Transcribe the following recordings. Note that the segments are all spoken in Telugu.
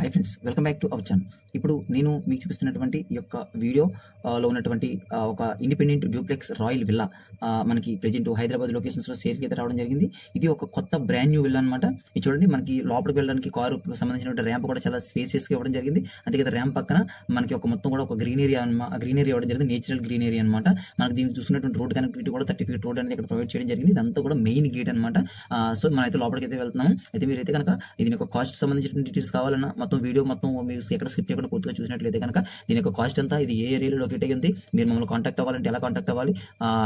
Hi friends welcome back to our channel ఇప్పుడు నేను మీకు చూపిస్తున్నటువంటి ఈ యొక్క వీడియో లో ఉన్నటువంటి ఒక ఇండిపెండెంట్ డ్యూప్లెక్స్ రాయల్ విల్లా మనకి ప్రెజెంట్ హైదరాబాద్ లొకేషన్స్లో సేల్కి అయితే రావడం జరిగింది. ఇది ఒక కొత్త బ్రాండ్ న్యూ విల్లా అనమాట ఇది చూడండి మనకి లోపలికి వెళ్ళడానికి కారు సంబంధించిన ర్యాంప్ కూడా చాలా స్పేసెస్గా ఇవ్వడం జరిగింది. అంతేకాదు ర్యాంప్ పక్కన మనకి ఒక మొత్తం కూడా ఒక గ్రీన్ ఏరియా గ్రీన్ ఏరియా ఇవ్వడం జరిగింది నేచురల్ గ్రీన్ ఏరియా అనమాట మనకి దీన్ని చూసుకున్నటువంటి రోడ్ కనెక్టివిటీ కూడా థర్టీ ఫీట్ రోడ్ అనేది ఇక్కడ ప్రొవైడ్ చేయడం జరిగింది. ఇదంతా కూడా మెయిన్ గేట్ అనమాట సో మనం అయితే లోపలికి అయితే వెళ్తున్నాం అయితే మీరైతే కనుక దీని యొక్క కాస్ట్ సంబంధించిన డీటెయిల్స్ కావాలన్నా మొత్తం వీడియో మొత్తం మీరు ఎక్కడ స్కిప్ చేయకుండా పూర్తిగా చూసినట్లయితే కనుక దీని యొక్క కాస్ట్ అంతా ఇది ఏ ఏరియాలో లొకేట్ అయ్యింది మీరు మమ్మల్ని కాంటాక్ట్ అవ్వాలంటే ఎలా కాంటాక్ట్ అవ్వాలి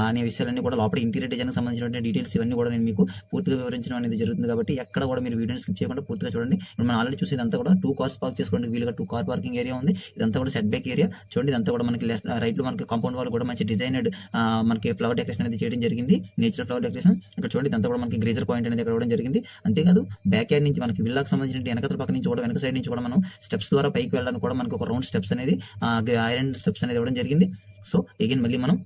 అనే విషయాలన్నీ కూడా లోపల ఇంటీరియర్ డిజైన్ సంబంధించిన డీటెయిల్స్ ఇవన్నీ కూడా నేను మీకు పూర్తిగా వివరించడం అనేది జరుగుతుంది కాబట్టి ఎక్కడ కూడా మీరు వీడియోని స్కిప్ చేయకుండా పూర్తిగా చూడండి. మనం ఆల్రెడీ చూసేది అంతా కూడా టూ కార్స్ పార్క్ చేసుకోవడానికి వీలుగా టూ కార్ పార్కింగ్ ఏరియా ఉంది. ఇదంతా కూడా సెట్ బ్యాక్ ఏరియా చూడండి ఇదంతా కూడా మనకి లెఫ్ట్ రైట్లో మనకి కాంపౌండ్ వాళ్ళు కూడా మంచి డిజైనడ్ మనకి ఫ్లవర్ డెకరేషన్ అనేది చేయడం జరిగింది. నేచురల్ ఫ్లవర్ డెకరేషన్ ఇక్కడ చూడండి ఇదంతా కూడా మనకి గ్రేజర్ పాయింట్ అనేది ఇక్కడ ఇవ్వడం జరిగింది. అంతేకాదు బ్యాక్ యార్డ్ నుంచి మనకి విల్లాకి సంబంధించిన వెనకతల పక్క నుంచి కూడా వెనక సైడ్ నుంచి కూడా మనం స్టెప్స్ ద్వారా పైకి వెళ్ళడానికి కూడా మనకు ఒక రౌండ్ స్టెప్స్ అనేది ఐరన్ స్టెప్స్ అనేది ఇవ్వడం జరిగింది. సో ఎగైన్ మళ్ళీ మనం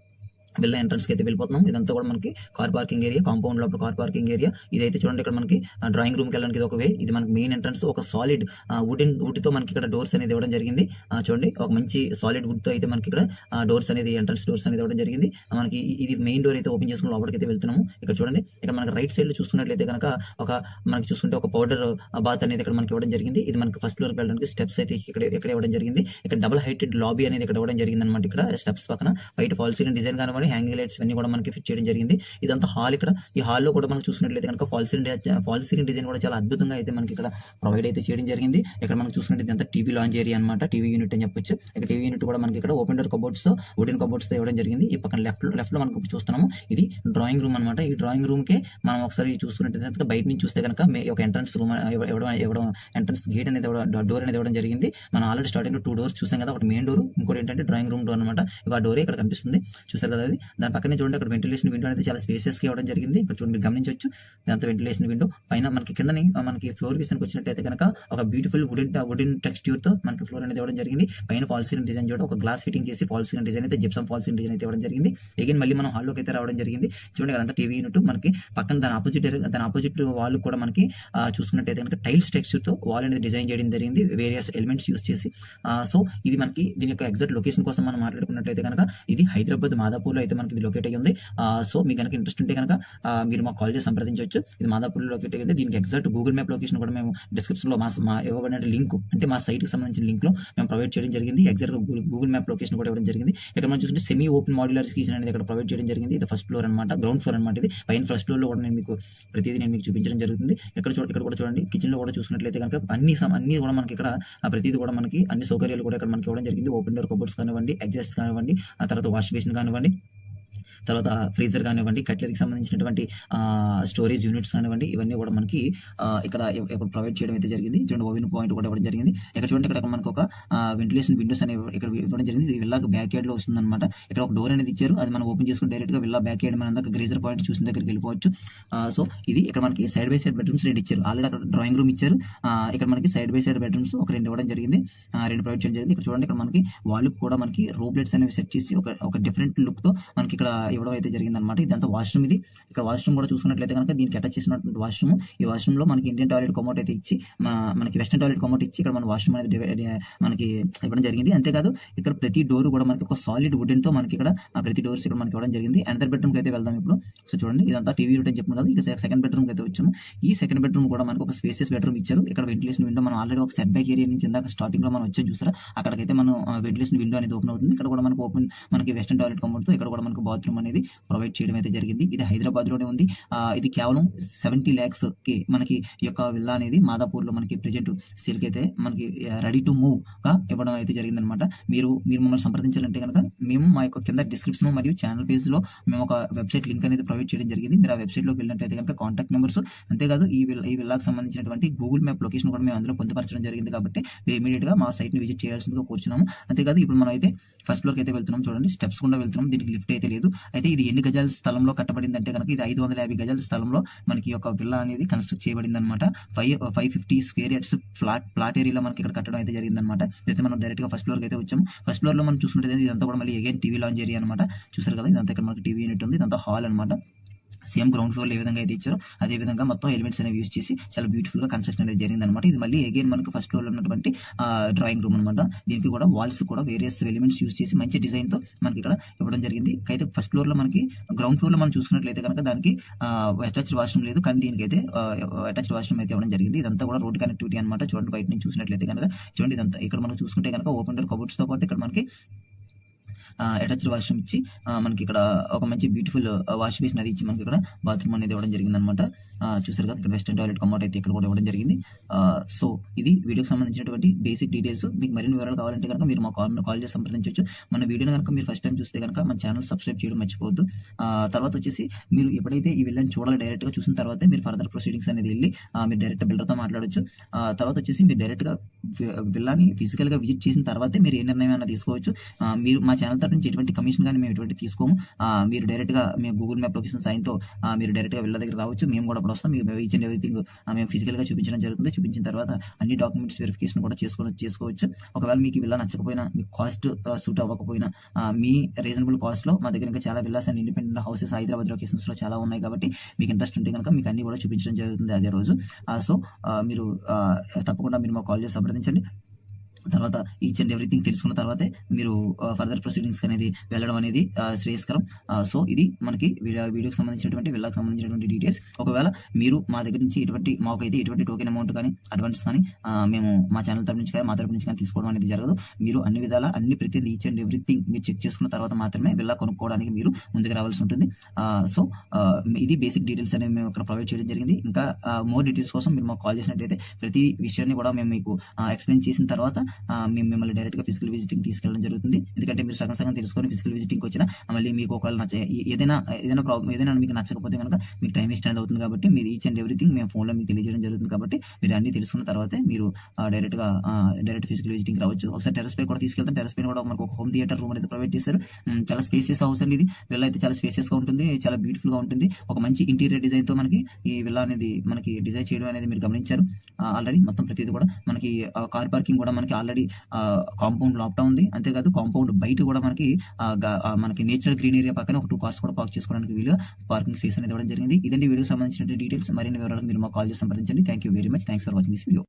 వెళ్ళిన ఎంట్రన్స్కి అయితే వెళ్ళిపోతున్నాం. ఇదంతా కూడా మనకి కార్ పార్కింగ్ ఏరియా కాంపౌండ్ లోపల కార్ పార్కింగ్ ఏరియా ఇదైతే చూడండి ఇక్కడ మనకి డ్రాయింగ్ రూమ్కి వెళ్ళడానికి ఒక వే. ఇది మనకి మెయిన్ ఎంట్రన్స్ ఒక సాలిడ్ వుడెన్ వుడ్తో మనకి ఇక్కడ డోర్స్ అనేది ఇవ్వడం జరిగింది. చూడండి ఒక మంచి సాలిడ్ వుడ్తో అయితే మనకి ఇక్కడ డోర్స్ అనేది ఎంట్రన్స్ డోర్స్ అనేది ఇవ్వడం జరిగింది. మనకి ఇది మెయిన్ డోర్ అయితే ఓపెన్ చేసుకుని లోపలికి అయితే వెళ్తున్నాము. ఇక్కడ చూడండి ఇక్కడ మనకి రైట్ సైడ్లో చూసుకున్నట్లయితే కనుక ఒక మనకి చూసుకుంటే ఒక పౌడర్ బాత్ అనేది ఇక్కడ మనకి ఇవ్వడం జరిగింది. ఇది మనకి ఫస్ట్ ఫ్లోర్ వెళ్ళడానికి స్టెప్స్ అయితే ఇక్కడ ఇక్కడ ఇవ్వడం జరిగింది. ఇక్కడ డబుల్ హైటెడ్ లాబీ అనేది ఇక్కడ ఇవ్వడం జరిగింది అనమాట ఇక్కడ స్టెప్స్ పక్కన. వైట్ ఫాల్ సీలింగ్ డిజైన్ కానివ్వండి హ్యాంగింగ్ లైట్స్ ఇవన్నీ కూడా మనకి ఫిట్ చేయడం జరిగింది. ఇదంతా హాల్ ఇక్కడ. ఈ హాల్లో కూడా మనం చూసినట్లయితే కనుక fall ceiling fall ceiling design కూడా చాలా అద్భుతంగా అయితే మనకి ఇక్కడ ప్రొవైడ్ అయితే చేయడం జరిగింది. ఇక్కడ మనం చూసినట్లయితే ఇదంతా టీవీ లాంచ్ ఏరియా అనమాట టీవీ యూనిట్ అని చెప్పొచ్చు. ఇక్కడ టీవీ యూనిట్ కూడా మనకి ఇక్కడ open door cupboards wooden cupboards ఇవ్వడం జరిగింది. ఈ పక్కన లెఫ్ట్ లెఫ్ట్లో మనకు చూస్తున్నాము. ఇది డ్రాయింగ్ రూమ్ అనమాట ఈ డ్రాయింగ్ రూమ్కి మనం ఒకసారి చూసుకున్నట్లయితే బయట నుంచి చూస్తే కనుక ఒక ఎంట్రన్స్ రూమ్ ఇవ్వడం ఇవ్వడం ఎంట్రన్స్ గేట్ అనేది డోర్ అనేది ఇవ్వడం జరిగింది. మనం ఆల్రెడీ స్టార్టింగ్ టూ డోర్స్ చూసాం కదా. ఒకటి మెయిన్ డోర్ ఇంకోటి ఏంటంటే డ్రాయింగ్ రూమ్ డోర్ అనమాట ఇక ఆ డోరే ఇక్కడ కనిపిస్తుంది. చూసారు కదా ఉంటుంది దాని పక్కనే చూడండి అక్కడ వెంటిలేషన్ విండో అనేది చాలా స్పేసెస్కి ఇవ్వడం జరిగింది. ఇక్కడ చూడండి గమనించవచ్చు. అంత వెంటిలేషన్ విండో పైన మనకి కిందని మనకి ఫ్లోర్ విషయానికి వచ్చినట్టయితే కనుక ఒక బ్యూటిఫుల్ వుడెన్ వుడెన్ టెక్స్ట్యూర్తో మనకి ఫ్లోర్ అనేది ఇవ్వడం జరిగింది. పైన ఫాల్ సీలింగ్ డిజైన్ చూడండి. ఒక గ్లాస్ ఫిట్టింగ్ చేసి ఫాల్ సీలింగ్ డిజైన్ అయితే జిప్సం ఫాల్ సీలింగ్ డిజైన్ అయితే ఇవ్వడం జరిగింది. అగైన్ మళ్ళీ మనం హాల్లోకి అయితే రావడం జరిగింది. చూడండి ఇక్కడ అంతా టీవీ యూనిట్ మనకి పక్కన దాని ఆపోజిట్ దాని ఆపోజిట్ వాల్ కూడా మనకి చూసుకున్నట్టయితే కనుక టైల్స్ టెక్స్చర్తో వాల్ అనేది డిజైన్ చేయడం జరిగింది. వేరియస్ ఎలిమెంట్స్ యూస్ చేసి సో ఇది మనకి దీని యొక్క ఎగ్జాక్ట్ లొకేషన్ కోసం మనం మాట్లాడుకున్నట్లయితే కనుక ఇది హైదరాబాద్ మాదాపూర్ మాదాపూర్లో అయితే మనకి ఇది లొకేట్ అయ్యి ఉంది సో మీకు కనుక ఇంట్రెస్ట్ ఉంటే కనుక మీరు మాకు కాల్ చేసి సంప్రదించవచ్చు. ఇది మాదాపూర్లో లొకేట్ అయ్యింది. దీనికి ఎగ్జాక్ట్ గూగుల్ మ్యాప్ లొకేషన్ కూడా మేము డిస్క్రిప్షన్లో మా మా ఇవ్వబడిన లింక్ అంటే మా సైట్కి సంబంధించిన లింక్లో మేము ప్రొవైడ్ చేయడం జరిగింది. ఎగ్జాక్ట్గా గూగుల్ గూగుల్ మ్యాప్ లొకేషన్ కూడా ఇవ్వడం జరిగింది. ఇక్కడ మనం చూస్తే సెమీ ఓపెన్ మాడ్యులర్ కిచెన్ అనేది ఇక్కడ ప్రొవైడ్ చేయడం జరిగింది. ఇది ఫస్ట్ ఫ్లోర్ అనమాట గ్రౌండ్ ఫ్లోర్ అనమాట ఇది. పైన ఫస్ట్ ఫ్లోర్లో కూడా నేను మీకు ప్రతిదీ నేను మీకు చూపించడం జరుగుతుంది. ఇక్కడ చూ ఇక్కడ కూడా చూడండి. కిచెన్లో కూడా చూసినట్లయితే కనుక అన్ని అన్ని కూడా మనకి ఇక్కడ ప్రతిదీ కూడా మనకి అన్ని సౌకర్యాలు కూడా ఇక్కడ మనకి ఇవ్వడం జరిగింది. ఓపెన్ డోర్ కబోర్డ్స్ కానివ్వండి ఎగ్జాస్ట్ కానివ్వండి ఆ తర్వాత వాష్ బేసిన్ కానివ్వండి. తర్వాత ఫ్రీజర్ కానివ్వండి కట్లరీకి సంబంధించినటువంటి స్టోరేజ్ యూనిట్స్ కానివ్వండి ఇవన్నీ కూడా మనకి ఇక్కడ ఇక్కడ ప్రొవైడ్ చేయడం అయితే జరిగింది. చూడండి ఓవెన్ పాయింట్ కూడా ఇవ్వడం జరిగింది. ఇక్కడ చూడండి ఇక్కడ మనకు ఒక వెంటిలేషన్ విండోస్ అనేవి ఇక్కడ ఇవ్వడం జరిగింది. ఇది విల్లాకి బ్యాక్ యార్డ్లో వస్తుంది అనమాట ఇక్కడ ఒక డోర్ అనేది ఇచ్చారు. అది మనం ఓపెన్ చేసుకుని డైరెక్ట్గా విల్లా బ్యాక్ యార్డ్ మన గ్రేజర్ పాయింట్ చూసిన దగ్గరికి వెళ్ళిపోవచ్చు. సో ఇది ఇక్కడ మనకి సైడ్ బై సైడ్ బెడ్రూమ్స్ రెండు ఇచ్చారు. ఆల్రెడీ అక్కడ డ్రాయింగ్ రూమ్ ఇచ్చారు. ఇక్కడ మనకి సైడ్ బై సైడ్ బెడ్రూమ్స్ ఒక రెండు ఇవ్వడం జరిగింది. రెండు ప్రొవైడ్ చేయడం జరిగింది. ఇక్కడ చూడండి ఇక్కడ మనకి వాళ్ళు కూడా మనకి రోప్లెట్స్ అనేవి సెట్ చేసి ఒక ఒక డిఫరెంట్ లుక్తో మనకి ఇక్కడ ఇవ్వడం అయితే జరిగింది అనమాట ఇదంతా వాష్రూమ్ ఇది. ఇక్కడ వాష్రూమ్ కూడా చూసుకున్నట్లయితే కనుక దీనికి అటాచ్ చేసినటువంటి వాష్రూమ్ ఈ వాష్రూమ్లో మనకి ఇండియన్ టాయిలెట్ కమౌట్ అయితే ఇచ్చి మనకి వెస్టర్న్ టాయిలెట్ కమౌట్ ఇచ్చి ఇక్కడ మన వాష్రూమ్ అనేది మనకి ఇవ్వడం జరిగింది. అంతేకాదు ఇక్కడ ప్రతి డోర్ కూడా మనకి ఒక సాలిడ్ వుడెన్తో మనకి ఇక్కడ ప్రతి డోర్స్ ఇక్కడ మనకి ఇవ్వడం జరిగింది. అనదర్ బెడ్రూమ్ అయితే వెళ్దాం ఇప్పుడు. సో చూడండి ఇదంతా టీవీ రూట్ అని చెప్పిన కదా. ఇక సెకండ్ బెడ్రూమ్ అయితే వచ్చాము. ఈ సెకండ్ బెడ్రూమ్ కూడా మనకు ఒక స్పేసెస్ బెడ్రూమ్ ఇచ్చారు. ఇక్కడ వెంటిలేషన్ విండో మనం ఆల్రెడీ ఒక సెట్ బ్యాక్ ఏరియా నుంచి ఇందాక స్టార్టింగ్లో మనం వచ్చాం చూసారా? అక్కడికైతే మనం వెంటిలేషన్ విండో అనేది ఓపెన్ అవుతుంది. ఇక్కడ కూడా మనకు ఓపెన్ మనకి వెస్టర్న్ టాయిలెట్ కమౌట్ ఇక్కడ కూడా మనకు బాత్రూమ్ అనేది ప్రొవైడ్ చేయడం అయితే జరిగింది. ఇది హైదరాబాద్లోనే ఉంది ఇది కేవలం సెవెంటీ ల్యాక్స్కి మనకి ఈ యొక్క విల్లా అనేది మాదాపూర్లో మనకి ప్రెజెంట్ సేల్కి అయితే మనకి రెడీ టు మూవ్గా ఇవ్వడం అయితే జరిగింది అనమాట మీరు మీరు మమ్మల్ని సంప్రదించాలంటే కనుక మేము మా యొక్క కింద డిస్క్రిప్షన్ మరియు ఛానల్ పేజ్లో మేము ఒక వెబ్సైట్ లింక్ అనేది ప్రొవైడ్ చేయడం జరిగింది. మీరు ఆ వెబ్సైట్లోకి వెళ్ళినట్టయితే కనుక కాంటాక్ట్ నెంబర్స్ అంతేకాదు ఈ విల్ ఈ విల్లాకి సంబంధించినటువంటి గూగుల్ మ్యాప్ లొకేషన్ కూడా మేము అందులో పొందుపరచడం జరిగింది కాబట్టి మీరు ఇమీడియట్గా మా సైట్ని విజిట్ చేయాల్సిందిగా కూర్చున్నాము. అంతేకాదు ఇప్పుడు మనం అయితే ఫస్ట్ ఫ్లోర్కి అయితే వెళ్తున్నాం. చూడండి స్టెప్స్ కూడా వెళ్తున్నాం. దీనికి లిఫ్ట్ అయితే లేదు. అయితే ఇది ఎన్ని గజాల స్థలంలో కట్టబడింది అంటే కనుక ఇది ఐదు వందల యాభై గజాల స్థలంలో మనకి యొక్క విల్లా అనేది కన్స్ట్రక్ట్ చేయబడింది అనమాట five five fifty square yards flat plot ఏరియాలో మనకి ఇక్కడ కట్టడం అయితే జరిగింది అనమాట అయితే మనం డైరెక్ట్గా ఫస్ట్ ఫ్లోర్కి అయితే వచ్చాము. ఫస్ట్ ఫ్లోర్లో మనం చూసుకుంటే ఇదంతా కూడా మళ్ళీ అగైన్ టీవీ లాంచ్ ఏరియా అనమాట చూసారు కదా ఇదంతా ఇక్కడ మనకి టీవీ యూనిట్ ఉంది ఇదంతా హాల్ అనమాట సేమ్ గ్రౌండ్ ఫ్లోర్ ఏ విధంగా అయితే ఇచ్చారో అదే విధంగా మొత్తం ఎలిమెంట్స్ అనేవి యూస్ చేసి చాలా బ్యూటిఫుల్గా కన్స్ట్రక్షన్ అనేది జరిగింది అనమాట ఇది మళ్ళీ అగైన్ మనకు ఫస్ట్ ఫ్లోర్లో ఉన్నటువంటి డ్రాయింగ్ రూమ్ అనమాట దీనికి కూడా వాల్స్ కూడా వేరియస్ ఎలిమెంట్స్ యూస్ చేసి మంచి డిజైన్తో మనకి ఇక్కడ ఇవ్వడం జరిగింది. అయితే ఫస్ట్ ఫ్లోర్లో మనకి గ్రౌండ్ ఫ్లోర్లో మనం చూసుకున్నట్లయితే కనుక దానికి అటాచ్డ్ వాష్రూమ్ లేదు. కానీ దీనికి అయితే అటాచ్డ్ వాష్రూమ్ అయితే ఇవ్వడం జరిగింది. ఇదంతా కూడా రోడ్ కనెక్టివిటీ అనమాట చూడండి బయట నుంచి చూసినట్లయితే కనుక చూడండి ఇదంతా. ఇక్కడ మనం చూసుకుంటే కనుక ఓపెన్ డోర్ కబోర్డ్స్తో పాటు ఇక్కడ మనకి అటాచ్డ్ వాష్రూమ్ ఇచ్చి మనకి ఇక్కడ ఒక మంచి బ్యూటిఫుల్ వాష్ బేసిన్ అది ఇచ్చి మనకి ఇక్కడ బాత్రూమ్ అనేది ఇవ్వడం జరిగింది అనమాట చూసారు కదా ఇక్కడ వెస్టర్న్ టాయిలెట్ కమౌట్ అయితే ఇక్కడ కూడా ఇవ్వడం జరిగింది. సో ఇది వీడియోకి సంబంధించినటువంటి బేసిక్ డీటెయిల్స్ మీకు మరిన్ని వివరాలు కావాలంటే కనుక మీరు మా కాల్ కాల్ చేసి సంప్రదించవచ్చు. మన వీడియోని కనుక మీరు ఫస్ట్ టైం చూస్తే కనుక మన ఛానల్ సబ్స్క్రైబ్ చేయడం మర్చిపోవద్దు. తర్వాత వచ్చేసి మీరు ఎప్పుడైతే ఈ విల్లని చూడాలి డైరెక్ట్గా చూసిన తర్వాత మీరు ఫర్దర్ ప్రొసీడింగ్స్ అనేది వెళ్ళి మీరు డైరెక్ట్ బిల్డర్తో మాట్లాడొచ్చు. తర్వాత వచ్చేసి మీరు డైరెక్ట్గా వి- విల్లాని ఫిజికల్గా విజిట్ చేసిన తర్వాతే మీరు ఏ నిర్ణయం అయినా తీసుకోవచ్చు. మీరు మా ఛానల్ తరఫు నుంచి ఎటువంటి కమిషన్ కానీ మేము ఎటువంటి తీసుకోము. మీరు డైరెక్ట్గా మేము గూగుల్ మ్యాప్ లొకేషన్ సాయంతో మీరు డైరెక్ట్గా గా దగ్గర రావచ్చు మేము కూడా అప్పుడు వస్తాం. మీకు ఈచ్ అండ్ ఎవ్రీథింగ్ మేము ఫిజికల్గా చూపించడం జరుగుతుంది. చూపించిన తర్వాత అన్ని డాక్యుమెంట్స్ వెరిఫికేషన్ కూడా చేసుకో చేసుకోవచ్చు. ఒకవేళ మీకు విల్లా నచ్చకపోయినా మీకు కాస్ట్ సూట్ అవ్వకపోయినా మీ రీజనబుల్ కాస్ట్లో మా దగ్గర ఇంకా చాలా villas and independent houses Hyderabad లొకేషన్స్లో చాలా ఉన్నాయి కాబట్టి మీకు ఇంట్రెస్ట్ ఉంటే కనుక మీకు అన్ని కూడా చూపించడం జరుగుతుంది అదే రోజు. సో మీరు తప్పకుండా మీరు మాకు కాల్ చేసి సంప్రదించండి. తర్వాత ఈచ్ అండ్ ఎవ్రీథింగ్ తెలుసుకున్న తర్వాతే మీరు ఫర్దర్ ప్రొసీడింగ్స్ అనేది వెళ్ళడం అనేది శ్రేయస్కరం. సో ఇది మనకి వీడియోకి సంబంధించినటువంటి వెళ్ళకి సంబంధించినటువంటి డీటెయిల్స్ ఒకవేళ మీరు మా దగ్గర నుంచి ఎటువంటి మాకైతే ఎటువంటి టోకెన్ అమౌంట్ కానీ అడ్వాన్స్ కానీ మేము మా ఛానల్ తరపు నుంచి కానీ మా తరపు నుంచి కానీ తీసుకోవడం అనేది జరగదు. మీరు అన్ని విధాల అన్ని ప్రతిదీ ఈచ్ అండ్ ఎవ్రీథింగ్ మీరు చెక్ చేసుకున్న తర్వాత మాత్రమే వెళ్ళా కొనుక్కోవడానికి మీరు ముందుకు రావాల్సి ఉంటుంది. సో ఇది బేసిక్ డీటెయిల్స్ అనేవి మేము ఇక్కడ ప్రొవైడ్ చేయడం జరిగింది. ఇంకా మోర్ డీటెయిల్స్ కోసం మీరు మాకు కాల్ చేసినట్టయితే ప్రతి విషయాన్ని కూడా మేము మీకు ఎక్స్ప్లెయిన్ చేసిన తర్వాత మేము మిమ్మల్ని డైరెక్ట్గా ఫిజికల్ విజిటింగ్ తీసుకెళ్ళడం జరుగుతుంది. ఎందుకంటే మీరు సగం సగం తెలుసుకొని ఫిజికల్ విజిటింగ్ వచ్చినా మళ్ళీ మీకు ఒకవేళ నచ్చ ఏదైనా ఏదైనా ప్రాబ్లం ఏదైనా మీకు నచ్చకపోతే కనుక మీకు టైం వేస్ట్ అనేది అవుతుంది కాబట్టి మీరు ఈచ్ అండ్ ఎవ్రీథింగ్ మేము ఫోన్లో మీకు తెలియజేయడం జరుగుతుంది కాబట్టి మీరు అన్ని తెలుసుకున్న తర్వాతే మీరు డైరెక్ట్గా డైరెక్ట్ ఫిజికల్ విజిటింగ్ రావచ్చు. ఒకసారి టెరస్ పై కూడా తీసుకెళ్తాం. టెరస్ పైన కూడా మనకు ఒక హోమ్ థియేటర్ రూమ్ అనేది ప్రొవైడ్ చేస్తారు చాలా స్పేసియస్ హౌస్ అండి ఇది. విల్లా అయితే చాలా స్పేసియస్గా ఉంటుంది. చాలా బ్యూటిఫుల్గా ఉంటుంది. ఒక మంచి ఇంటీరియర్ డిజైన్తో మనకి ఈ విల్లా అనేది మనకి డిజైన్ చేయడం అనేది మీరు గమనించారు. ఆల్రెడీ మొత్తం ప్రతిదీ కూడా మనకి కార్ పార్కింగ్ కూడా మనకి ఆల్రెడీ కాంపౌండ్ లోపట ఉంది. అంతేకాదు కాంపౌండ్ బయట కూడా మనకి మనకి నేచురల్ గ్రీన్ ఏరియా పక్కన ఒక టూ కార్స్ కూడా పార్క్ చేసుకోవడానికి వీలుగా పార్కింగ్ స్పేస్ అనేది ఇవ్వడం జరిగింది. ఇదండి వీడియో సంబంధించిన డీటెయిల్స్ మరిన్ని వివరాలు మీరు మా కాల్ చేసి సంప్రదించండి. Thank you very much thanks for watching this video